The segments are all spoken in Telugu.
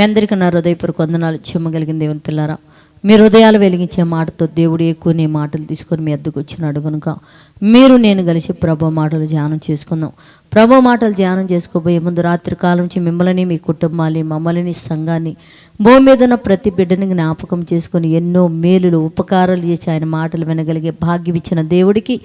మీ అందరికీ నా హృదయపూర్వక వందనాలు చెమ్మగలిగిన దేవుని పిల్లారా. మీ హృదయాలు వెలిగించే మాటతో దేవుడు ఎక్కువ నీ మాటలు తీసుకొని మీ అద్దకు వచ్చినాడు కనుక మీరు నేను కలిసి ప్రభు మాటలు ధ్యానం చేసుకుందాం. ప్రభు మాటలు ధ్యానం చేసుకోబోయే ముందు రాత్రి కాలం నుంచి మిమ్మల్ని మీ కుటుంబాన్ని మమ్మల్ని సంఘాన్ని భూమి మీద ఉన్న ప్రతి బిడ్డని జ్ఞాపకం చేసుకొని ఎన్నో మేలులు ఉపకారాలు చేసి ఆయన మాటలు వినగలిగే భాగ్యం ఇచ్చిన దేవుడికి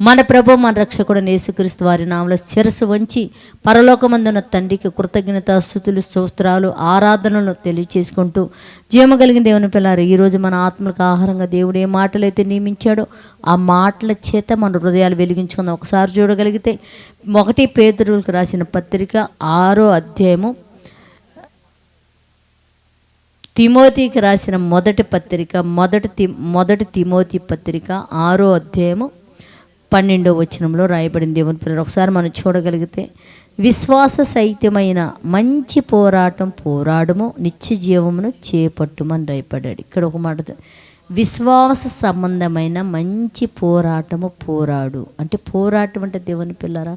మన ప్రభు మన రక్షకుడు యేసుక్రీస్తు వారి నామలో శిరస్సు వంచి పరలోకమందున్న తండ్రికి కృతజ్ఞత స్థుతులు స్తోత్రాలు ఆరాధనలు తెలియచేసుకుంటూ జీవమ కలిగిన దేవుని పిల్లారు ఈరోజు మన ఆత్మలకు ఆహారంగా దేవుడు ఏ మాటలైతే నియమించాడో ఆ మాటల చేత మన హృదయాలు వెలిగించుకుందాం. ఒకసారి చూడగలిగితే ఒకటి పేదరులకు రాసిన పత్రిక ఆరో అధ్యాయము తిమోతికి రాసిన మొదటి పత్రిక మొదటి తి మొదటి తిమోతి పత్రిక ఆరో అధ్యాయము పన్నెండో వచనంలో రాయబడింది దేవుని పిల్లలు. ఒకసారి మనం చూడగలిగితే విశ్వాస సహితమైన మంచి పోరాటం పోరాడము నిత్య జీవమును చేపట్టుమని రాయపడ్డాడు ఇక్కడ ఒక మాట విశ్వాస సంబంధమైన మంచి పోరాటము పోరాడు. అంటే పోరాటం అంటే దేవుని పిల్లరా?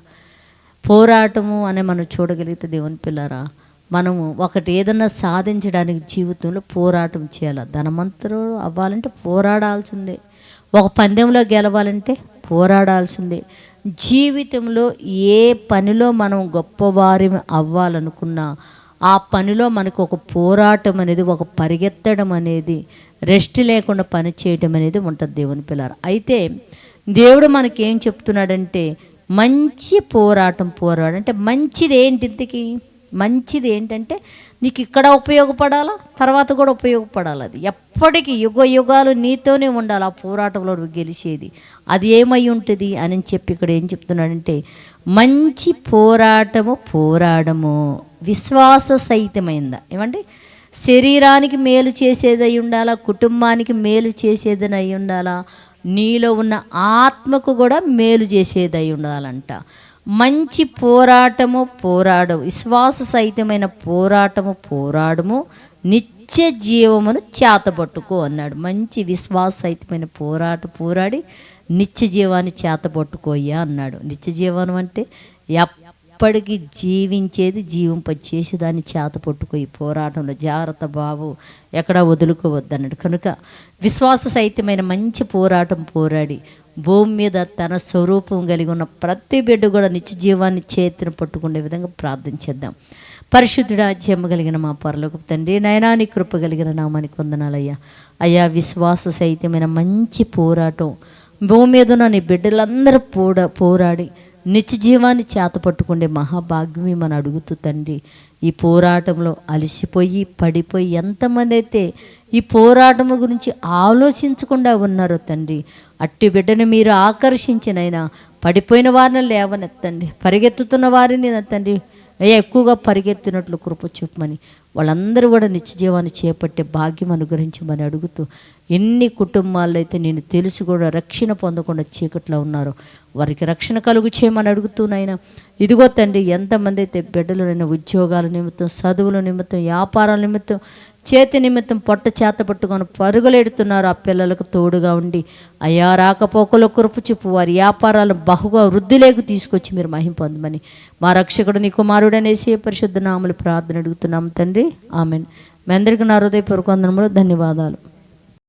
పోరాటము అనే మనం చూడగలిగితే దేవుని పిల్లరా? మనము ఒకటి ఏదన్నా సాధించడానికి జీవితంలో పోరాటం చేయాలి? ధనవంతులు అవ్వాలంటే పోరాడాల్సిందే. ఒక పందెంలో గెలవాలంటే పోరాడాల్సిందే. జీవితంలో ఏ పనిలో మనం గొప్పవారి అవ్వాలనుకున్నా ఆ పనిలో మనకు ఒక పోరాటం అనేది ఒక పరిగెత్తడం అనేది రెస్ట్ లేకుండా పని చేయడం అనేది ఉంటుంది దేవుని పిల్లలు అయితే దేవుడు మనకేం చెప్తున్నాడంటే మంచి పోరాటం పోరాడు. అంటే మంచిది ఏంటి ఇంతకీ మంచిది ఏంటంటే నీకు ఇక్కడ ఉపయోగపడాలా? తర్వాత కూడా ఉపయోగపడాలి అది. ఎప్పటికీ యుగ యుగాలు నీతోనే ఉండాలి ఆ పోరాటంలో నువ్వు గెలిచేది. అది ఏమై ఉంటుంది అని చెప్పి ఇక్కడ ఏం చెప్తున్నాడంటే మంచి పోరాటము పోరాడము విశ్వాస సహితమైందా? ఏమంటే శరీరానికి మేలు చేసేది అయి ఉండాలా? కుటుంబానికి మేలు చేసేది అయి ఉండాలా? నీలో ఉన్న ఆత్మకు కూడా మేలు చేసేది అయి ఉండాలంట. మంచి పోరాటము పోరాడు విశ్వాస సహితమైన పోరాటము పోరాడము. నిత్య జీవమును చేతబట్టుకో అన్నాడు. మంచి విశ్వాస సహితమైన పోరాట పోరాడి నిత్య జీవాన్ని చేతబట్టుకోయ్యా అన్నాడు. నిత్య జీవనం అంటే అప్పటికి జీవించేది జీవింపచేసి దాన్ని చేత పట్టుకో ఈ పోరాటంలో జాగ్రత్త బాబు ఎక్కడ వదులుకోవద్దన్నాడు. కనుక విశ్వాస సహితమైన మంచి పోరాటం పోరాడి భూమి మీద తన స్వరూపం కలిగి ఉన్న ప్రతి బిడ్డ కూడా నిత్య జీవాన్ని చేతిని పట్టుకునే విధంగా ప్రార్థించేద్దాం పరిశుద్ధుడా జమ్మ కలిగిన మా పొరలకు తండ్రి నయనాని కృప కలిగిన నామానికి వందనాలయ్యా. అయ్యా విశ్వాస సహితమైన మంచి పోరాటం భూమి మీద ఉన్న నీ బిడ్డలందరూ పోడ పోరాడి నిత్య జీవాన్ని చేత మహాభాగ్యమే మనం అడుగుతూ తండ్రి ఈ పోరాటంలో అలసిపోయి పడిపోయి ఎంతమంది అయితే ఈ పోరాటం గురించి ఆలోచించకుండా ఉన్నారో తండ్రి అట్టి బిడ్డను మీరు ఆకర్షించినైనా పడిపోయిన వారిని లేవనెత్తండి పరిగెత్తుతున్న వారిని తండ్రి అయ్యా ఎక్కువగా పరిగెత్తినట్లు కృప చూపమని వాళ్ళందరూ కూడా నిత్య జీవాన్ని చేపట్టే భాగ్యం అనుగ్రహించమని అడుగుతూ ఎన్ని కుటుంబాల్లో అయితే నేను తెలిసి కూడా రక్షణ పొందకుండా చీకట్లో ఉన్నారో వారికి రక్షణ కలుగు చేయమని అడుగుతున్నాయినా ఇదిగో తండ్రి ఎంతమంది అయితే బిడ్డలైన ఉద్యోగాల నిమిత్తం చదువుల నిమిత్తం వ్యాపారాల నిమిత్తం చేతి నిమిత్తం పొట్ట చేత పట్టుకొని పరుగులెడుతున్నారు ఆ పిల్లలకు తోడుగా ఉండి. అయ్యా రాకపోకలు కురుపు చూపు వారి వ్యాపారాలు బహుగా వృద్ధిలేకు తీసుకొచ్చి మీరు మహింపొందమని మా రక్షకుడు నీ కుమారుడనేసి పరిశుద్ధ నామలు ప్రార్థన అడుగుతున్నాము తండ్రి. ఆమెన్. మీ అందరికీ నా హృదయపూర్వకందనములు ధన్యవాదాలు.